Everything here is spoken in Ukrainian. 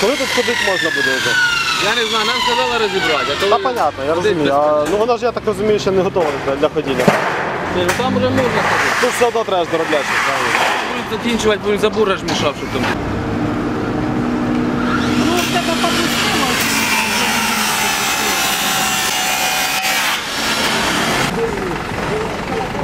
Коли тут ходити можна буде вже? Я не знаю, нам сказали розібрати. А. Та понятно, я розумію. А, ну вона ж, я так розумію, ще не готова для, для ходіння ходили, ну там вже можна ходити. Тут все одно треба заробляти. Закінчувати, будуть забор аж мішав, щоб там. Ну, в.